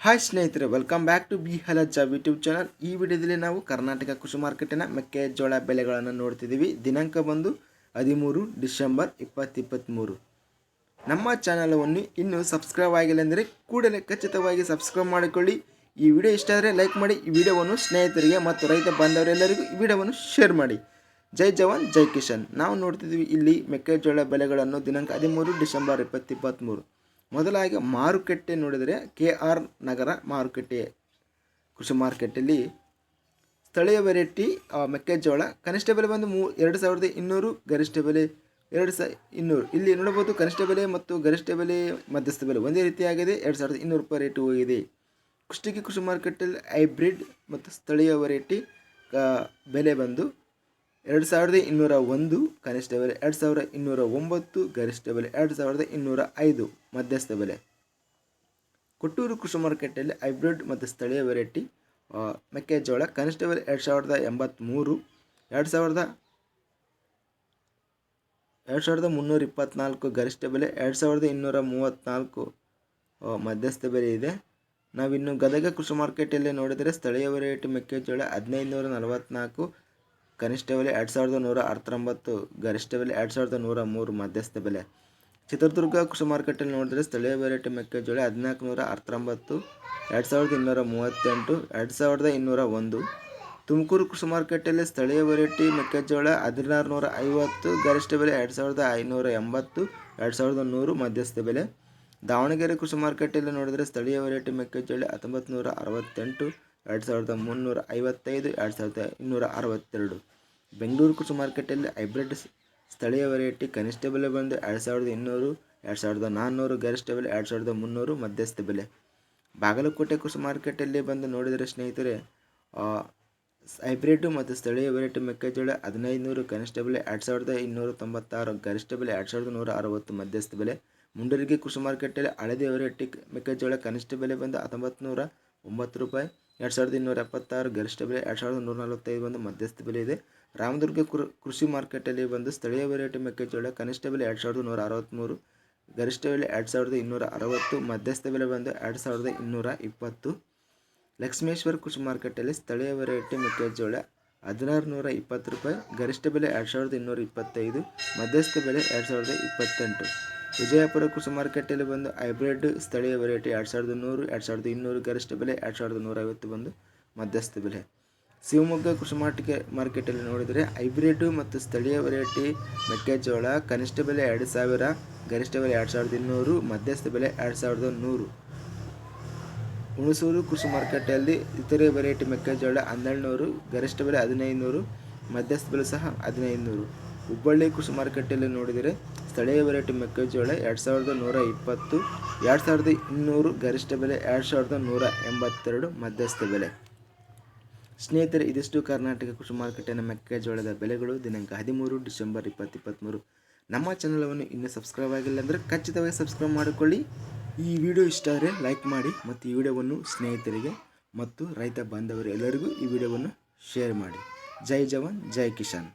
Hi ಸ್ನೇಹಿತರೆ welcome back to B Halajja YouTube channel ಈ ವಿಡಿಯೋದಲ್ಲಿ ನಾವು ಕರ್ನಾಟಕ ಕೃಷಿ ಮಾರ್ಕೆಟಿನ ಮೆಕ್ಕೆಜೋಳ ಬೆಲೆಗಳನ್ನು ನೋಡ್ತಿದ್ದೀವಿ ದಿನಾಂಕ ಬಂದು ಹದಿಮೂರು ಡಿಸೆಂಬರ್ ಇಪ್ಪತ್ತಿಪ್ಪತ್ತ್ಮೂರು ನಮ್ಮ ಚಾನಲವನ್ನು ಇನ್ನೂ ಸಬ್ಸ್ಕ್ರೈಬ್ ಆಗಿಲ್ಲ ಅಂದರೆ ಕೂಡಲೇ ಖಚಿತವಾಗಿ ಸಬ್ಸ್ಕ್ರೈಬ್ ಮಾಡಿಕೊಳ್ಳಿ. ಈ ವಿಡಿಯೋ ಇಷ್ಟ ಆದರೆ ಲೈಕ್ ಮಾಡಿ, ಈ ವಿಡಿಯೋವನ್ನು ಸ್ನೇಹಿತರಿಗೆ ಮತ್ತು ರೈತ ಬಾಂಧವರೆಲ್ಲರಿಗೂ ಈ ವಿಡಿಯೋವನ್ನು ಶೇರ್ ಮಾಡಿ. ಜೈ ಜವಾನ್, ಜೈ ಕಿಶನ್ ನಾವು ನೋಡ್ತಿದ್ದೀವಿ ಇಲ್ಲಿ ಮೆಕ್ಕೆಜೋಳ ಬೆಲೆಗಳನ್ನು ದಿನಾಂಕ ಹದಿಮೂರು ಡಿಸೆಂಬರ್ ಇಪ್ಪತ್ತಿಪ್ಪತ್ತ್ಮೂರು ಮೊದಲಾಗಿ ಮಾರುಕಟ್ಟೆ ನೋಡಿದರೆ ಕೆ ಆರ್ ನಗರ ಮಾರುಕಟ್ಟೆ. ಕೃಷಿ ಮಾರುಕಟ್ಟೆಯಲ್ಲಿ ಸ್ಥಳೀಯ ವೆರೈಟಿ ಮೆಕ್ಕೆಜೋಳ, ಕನಿಷ್ಠ ಬೆಲೆ ಬಂದು ಮೂ, ಎರಡು ಸಾವಿರದ ಇನ್ನೂರು, ಗರಿಷ್ಠ ಬೆಲೆ ಎರಡು ಸಾವಿರ ಇನ್ನೂರು. ಇಲ್ಲಿ ನೋಡಬಹುದು ಕನಿಷ್ಠ ಬೆಲೆ ಮತ್ತು ಗರಿಷ್ಠ ಬೆಲೆ ಮಧ್ಯಸ್ಥ ಬೆಲೆ ಒಂದೇ ರೀತಿಯಾಗಿದೆ, ಎರಡು ಸಾವಿರದ ಇನ್ನೂರು ರೂಪಾಯಿ ರೇಟು ಹೋಗಿದೆ. ಕುಷ್ಟಗಿ ಕೃಷಿ ಮಾರುಕಟ್ಟೆಯಲ್ಲಿ ಹೈಬ್ರಿಡ್ ಮತ್ತು ಸ್ಥಳೀಯ ವೆರೈಟಿ ಬೆಲೆ ಬಂದು ಎರಡು ಸಾವಿರದ ಇನ್ನೂರ ಒಂದು ಕನಿಷ್ಠ ಬೆಲೆ, ಎರಡು ಸಾವಿರದ ಇನ್ನೂರ ಒಂಬತ್ತು ಗರಿಷ್ಠ ಬೆಲೆ, ಎರಡು ಸಾವಿರದ ಇನ್ನೂರ ಐದು ಮಧ್ಯಸ್ಥ ಬೆಲೆ. ಕೊಟ್ಟೂರು ಕೃಷಿ ಮಾರ್ಕೆಟಲ್ಲಿ ಹೈಬ್ರಿಡ್ ಮತ್ತು ಸ್ಥಳೀಯ ವೆರೈಟಿ ಮೆಕ್ಕೆಜೋಳ ಕನಿಷ್ಠ ಬೆಲೆ ಎರಡು ಸಾವಿರದ ಎಂಬತ್ತ್ಮೂರು ಎರಡು ಸಾವಿರದ ಎರಡು ಸಾವಿರದ ಮುನ್ನೂರ ಇಪ್ಪತ್ತ್ನಾಲ್ಕು ಗರಿಷ್ಠ ಬೆಲೆ, ಎರಡು ಸಾವಿರದ ಇನ್ನೂರ ಮೂವತ್ತ್ನಾಲ್ಕು ಮಧ್ಯಸ್ಥ ಬೆಲೆ ಇದೆ. ನಾವಿನ್ನು ಗದಗ ಕೃಷಿ ಮಾರ್ಕೆಟಲ್ಲಿ ನೋಡಿದರೆ ಸ್ಥಳೀಯ ವೆರೈಟಿ ಮೆಕ್ಕೆಜೋಳ ಹದಿನೈದು ನೂರ ನಲವತ್ತ್ನಾಲ್ಕು ಕನಿಷ್ಠ ಬೆಲೆ ಎರಡು ಸಾವಿರದ ನೂರ ಹತ್ತೊಂಬತ್ತು ಗರಿಷ್ಠ ಬೆಲೆ ಎರಡು ಸಾವಿರದ ನೂರ ಮೂರು ಮಧ್ಯಸ್ಥ ಬೆಲೆ. ಚಿತ್ರದುರ್ಗ ಕೃಷಿ ಮಾರುಕಟ್ಟೆಯಲ್ಲಿ ನೋಡಿದರೆ ಸ್ಥಳೀಯ ವೆರೈಟಿ ಮೆಕ್ಕೆಜೋಳ ಹದಿನಾಲ್ಕು ನೂರ ಹತ್ತೊಂಬತ್ತು ಎರಡು ಸಾವಿರದ ಇನ್ನೂರ ಮೂವತ್ತೆಂಟು, ಎರಡು ಸಾವಿರದ ಇನ್ನೂರ ಒಂದು. ತುಮಕೂರು ಕೃಷಿ ಮಾರುಕಟ್ಟೆಯಲ್ಲಿ ಸ್ಥಳೀಯ ವೆರೈಟಿ ಮೆಕ್ಕೆಜೋಳ ಹದಿನಾರು ನೂರ ಐವತ್ತು, ಗರಿಷ್ಠ ಬೆಲೆ ಎರಡು ಸಾವಿರದ ಐನೂರ ಎಂಬತ್ತು, ಎರಡು ಸಾವಿರದ ನೂರು ಮಧ್ಯಸ್ಥ ಬೆಲೆ. ದಾವಣಗೆರೆ ಕೃಷಿ ಮಾರುಕಟ್ಟೆಯಲ್ಲಿ ನೋಡಿದರೆ ಸ್ಥಳೀಯ ವೆರೈಟಿ ಮೆಕ್ಕೆಜೋಳ ಹತ್ತೊಂಬತ್ತು ನೂರ ಅರವತ್ತೆಂಟು ಎರಡು ಸಾವಿರದ ಮುನ್ನೂರ ಐವತ್ತೈದು, ಎರಡು ಸಾವಿರದ ಇನ್ನೂರ ಅರವತ್ತೆರಡು. ಬೆಂಗಳೂರು ಕೃಷಿ ಮಾರ್ಕೆಟಲ್ಲಿ ಹೈಬ್ರಿಡ್ ಸ್ಥಳೀಯ ವೆರೈಟಿ ಕನಿಷ್ಠ ಬೆಲೆ ಬಂದು ಎರಡು ಸಾವಿರದ ಇನ್ನೂರು, ಎರಡು ಸಾವಿರದ ನಾನ್ನೂರು, ಗರಿಷ್ಠ ಬೆಲೆ ಎರಡು ಸಾವಿರದ ಮುನ್ನೂರು, ಮಧ್ಯಸ್ಥ ಬೆಲೆ. ಬಾಗಲಕೋಟೆ ಕೃಷಿ ಮಾರ್ಕೆಟಲ್ಲಿ ಬಂದು ನೋಡಿದರೆ ಸ್ನೇಹಿತರೆ ಹೈಬ್ರಿಡ್ ಮತ್ತು ಸ್ಥಳೀಯ ವೆರೈಟಿ ಮೆಕ್ಕೆಜೋಳ ಹದಿನೈದು ನೂರು ಕನಿಷ್ಠ ಬೆಲೆ ಎರಡು ಸಾವಿರದ ಇನ್ನೂರ ತೊಂಬತ್ತಾರು, ಗರಿಷ್ಠ ಬೆಲೆ ಎರಡು ಸಾವಿರದ ನೂರ ಅರವತ್ತು, ಮಧ್ಯಸ್ಥ ಬೆಲೆ. ಮುಂಡರಿಗೆ ಕೃಷಿ ಮಾರ್ಕೆಟಲ್ಲಿ ಹಳದಿ ವೆರೈಟಿ ಮೆಕ್ಕೆಜೋಳ ಕನಿಷ್ಠ ಬೆಲೆ ಬಂದು ಹತ್ತೊಂಬತ್ತು ನೂರ ಒಂಬತ್ತು ರೂಪಾಯಿ. ಎರಡು ಸಾವಿರದ ಇನ್ನೂರ ಎಪ್ಪತ್ತಾರು ಗರಿಷ್ಠ ಬೆಲೆ ಎರಡು ಸಾವಿರದ ನೂರ ನಲವತ್ತೈದು ಒಂದು ಮಧ್ಯಸ್ಥ ಬೆಲೆ ಇದೆ. ರಾಮದುರ್ಗ ಕೃಷಿ ಮಾರ್ಕೆಟಲ್ಲಿ ಬಂದು ಸ್ಥಳೀಯ ವೆರೈಟಿ ಮೆಕ್ಕೆಜೋಳ ಕನಿಷ್ಠ ಬೆಲೆ ಎರಡು ಸಾವಿರದ ನೂರ ಅರವತ್ತ್ಮೂರು ಗರಿಷ್ಠ ಬೆಲೆ ಎರಡು ಸಾವಿರದ ಇನ್ನೂರ ಅರವತ್ತು, ಮಧ್ಯಸ್ಥ ಬೆಲೆ ಬಂದು ಎರಡು ಸಾವಿರದ ಇನ್ನೂರ ಇಪ್ಪತ್ತು. ಲಕ್ಷ್ಮೇಶ್ವರ ಕೃಷಿ ಮಾರ್ಕೆಟಲ್ಲಿ ಸ್ಥಳೀಯ ವೆರೈಟಿ ಮೆಕ್ಕೆಜೋಳ ಹದಿನಾರು ನೂರ ಇಪ್ಪತ್ತು ರೂಪಾಯಿ, ಗರಿಷ್ಠ ಬೆಲೆ ಎರಡು ಸಾವಿರದ ಇನ್ನೂರ ಇಪ್ಪತ್ತೈದು, ಮಧ್ಯಸ್ಥ ಬೆಲೆ ಎರಡು ಸಾವಿರದ ಇಪ್ಪತ್ತೆಂಟು. ವಿಜಯಪುರ ಕೃಷಿ ಮಾರ್ಕೆಟಲ್ಲಿ ಬಂದು ಹೈಬ್ರಿಡ್ ಸ್ಥಳೀಯ ವೆರೈಟಿ ಎರಡು ಸಾವಿರದ ನೂರು, ಎರಡು ಸಾವಿರದ ಇನ್ನೂರು ಗರಿಷ್ಠ ಬೆಲೆ, ಎರಡು ಸಾವಿರದ ನೂರ ಐವತ್ತು ಬಂದು ಮಧ್ಯಸ್ಥ ಬೆಲೆ. ಶಿವಮೊಗ್ಗ ಕೃಷಿ ಮಾರ್ಟಿಕೆ ಮಾರ್ಕೆಟಲ್ಲಿ ನೋಡಿದರೆ ಹೈಬ್ರಿಡ್ ಮತ್ತು ಸ್ಥಳೀಯ ವೆರೈಟಿ ಮೆಕ್ಕೆಜೋಳ ಕನಿಷ್ಠ ಬೆಲೆ ಎರಡು ಸಾವಿರ, ಗರಿಷ್ಠ ಬೆಲೆ ಎರಡು ಸಾವಿರದ ಇನ್ನೂರು, ಮಧ್ಯಸ್ಥ ಬೆಲೆ ಎರಡು ಸಾವಿರದ ನೂರು. ಹುಣಸೂರು ಕೃಷಿ ಮಾರ್ಕೆಟಲ್ಲಿ ಇತರೆ ವೆರೈಟಿ ಮೆಕ್ಕೆಜೋಳ ಹನ್ನೆರಡು ನೂರು ಗರಿಷ್ಠ ಬೆಲೆ ಹದಿನೈದು ನೂರು ಮಧ್ಯಸ್ಥ ಬೆಲೆ ಸಹ ಹದಿನೈದು ನೂರು ಹುಬ್ಬಳ್ಳಿ ಕೃಷಿ ಮಾರ್ಕೆಟಲ್ಲಿ ನೋಡಿದರೆ ಸ್ಥಳೀಯ ವೆರೈಟಿ ಮೆಕ್ಕೆಜೋಳ ಎರಡು ಸಾವಿರದ ನೂರ ಇಪ್ಪತ್ತು, ಎರಡು ಸಾವಿರದ ಇನ್ನೂರು ಗರಿಷ್ಠ ಬೆಲೆ, ಎರಡು ಸಾವಿರದ ನೂರ ಎಂಬತ್ತೆರಡು ಮಧ್ಯಸ್ಥ ಬೆಲೆ. ಸ್ನೇಹಿತರೆ, ಇದಿಷ್ಟು ಕರ್ನಾಟಕ ಕೃಷಿ ಮಾರುಕಟ್ಟೆಯ ಮೆಕ್ಕೆಜೋಳದ ಬೆಲೆಗಳು ದಿನಾಂಕ ಹದಿಮೂರು ಡಿಸೆಂಬರ್ ಇಪ್ಪತ್ತಿಪ್ಪತ್ತ್ಮೂರು ನಮ್ಮ ಚಾನಲನ್ನು ಇನ್ನೂ ಸಬ್ಸ್ಕ್ರೈಬ್ ಆಗಿಲ್ಲ ಅಂದರೆ ಖಚಿತವಾಗಿ ಸಬ್ಸ್ಕ್ರೈಬ್ ಮಾಡಿಕೊಳ್ಳಿ. ಈ ವಿಡಿಯೋ ಇಷ್ಟ ಆದರೆ ಲೈಕ್ ಮಾಡಿ ಮತ್ತು ಈ ವಿಡಿಯೋವನ್ನು ಸ್ನೇಹಿತರಿಗೆ ಮತ್ತು ರೈತ ಬಾಂಧವರು ಎಲ್ಲರಿಗೂ ಈ ವಿಡಿಯೋವನ್ನು ಶೇರ್ ಮಾಡಿ. ಜೈ ಜವಾನ್, ಜೈ ಕಿಶಾನ್